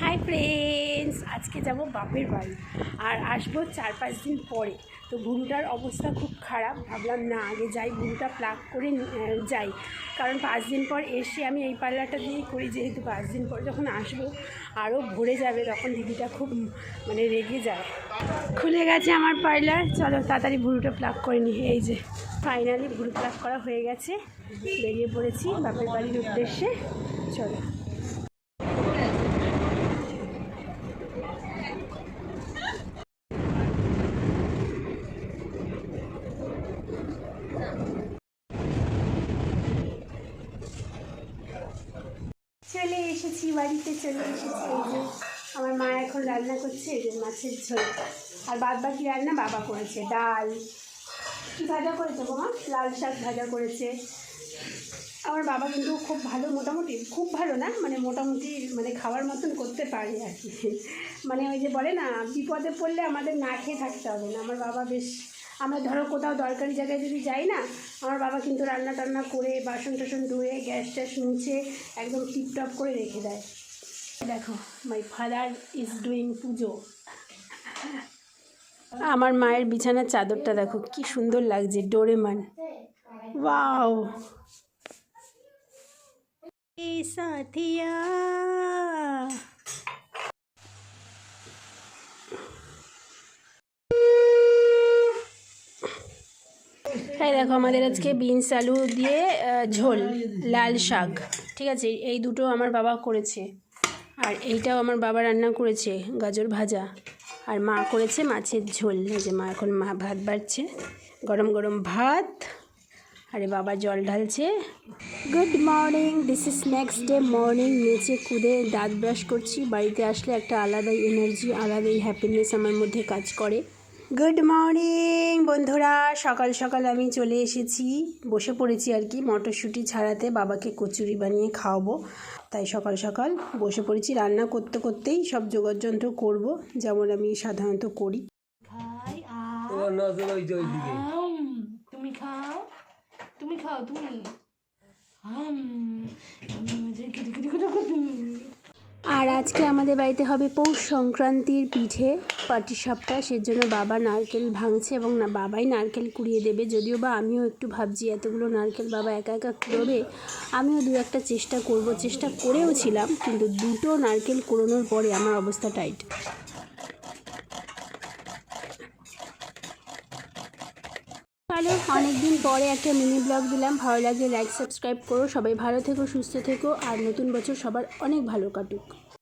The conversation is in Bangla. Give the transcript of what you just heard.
হাই ফ্রেন্ডস আজকে যাব বাপের বাড়ি। আর আসব চার পাঁচ দিন পরে। তো ভুরুটার অবস্থা খুব খারাপ। ভাবলাম, না, আগে যাই ভুরুটা প্লাগ করে যাই। কারণ পাঁচ দিন পর এসে আমি এই পার্লারটা দিয়েই করি। যেহেতু পাঁচ দিন পর যখন আসব আরও ভরে যাবে। তখন দিদিটা খুব মানে রেগে যায়। খুলে গেছে আমার পার্লার চলো, তাড়াতাড়ি ভুরুটা প্লাগ করে নি। এই যে ফাইনালি ভুরু প্লাগ করা হয়ে গেছে। বেরিয়ে পড়েছি বাপের বাড়ির উদ্দেশ্যে। চলো। চলে এসেছি, বাড়িতে চলে এসেছি। এই যে আমার মা এখন রান্না করছে, এই যে মাছের ঝোল। আর বাদ বাকি রান্না বাবা করেছে, ডাল। কী ভাজা করেছে বাবা লাল শাক ভাজা করেছে। আমার বাবা কিন্তু খুব ভালো, মোটামুটি খুব ভালো না? মানে মোটামুটি মানে খাওয়ার মতন করতে পারে আর কি। মানে ওই যে বলে না, বিপদে পড়লে আমাদের না খেয়ে থাকতে হবে না। আমার বাবা বেশ আমরা ধরো কোথাও দরকারি জায়গায় যদি যাই না, আমার বাবা কিন্তু রান্না টান্না করে বাসন টাসন ধুয়ে গ্যাস ট্যাস মুছে একদম টিপটপ করে রেখে দেয়। দেখো মাই ফাদার ইজ ডুইং পুজো। আমার মায়ের বিছানার চাদরটা দেখো, কি সুন্দর লাগছে ডোরেমান ওয়াও সাথিয়া। এই দেখো আমাদের আজকে বিনস আলু দিয়ে ঝোল, লাল শাক। ঠিক আছে, এই দুটো আমার বাবা করেছে। আর এইটাও আমার বাবা রান্না করেছে, গাজর ভাজা। আর মা করেছে মাছের ঝোল। যে মা এখন মা ভাত বাড়ছে। গরম গরম ভাত। আরে বাবা, জল ঢালছে। Good morning this is next day morning নিচে কুদে দাঁত ব্রাশ করছি। বাড়িতে আসলে একটা আলাদাই এনার্জি আলাদাই হ্যাপিনেস আমার মধ্যে কাজ করে। গুড মর্নিং বন্ধুরা। সকাল সকাল আমি চলে এসেছি। বসে পড়েছি আর কি মটরশুঁটি ছাড়াতে। বাবাকে কচুরি বানিয়ে খাওয়াবো। তাই সকাল সকাল বসে পড়েছি। রান্না করতে করতেই সব যোগাযন্ত্র করব। যেমন আমি সাধারণত করি। তুমি খাও। তুমি খাও তুমি আম মজা কিরি কিরি করে তুমি আর আজকে আমাদের বাড়িতে হবে পৌষ সংক্রান্তির পিঠে পাটিসাপটা সেজন্য বাবা নারকেল ভাঙছে এবং না, বাবাই নারকেল কুড়িয়ে দেবে। যদিও বা আমিও একটু ভাবছি এতগুলো নারকেল বাবা একা একা কুড়োবে, আমিও দু একটা চেষ্টা করব। চেষ্টা করেও ছিলাম, কিন্তু দুটো নারকেল কুড়োনোর পরে আমার অবস্থা টাইট। হ্যালো অনেকদিন পরে একটা মিনি ব্লগ দিলাম। ভালো লাগলে লাইক সাবস্ক্রাইব করো। সবাই ভালো থেকো, সুস্থ থেকো। আর নতুন বছর সবার অনেক ভালো কাটুক।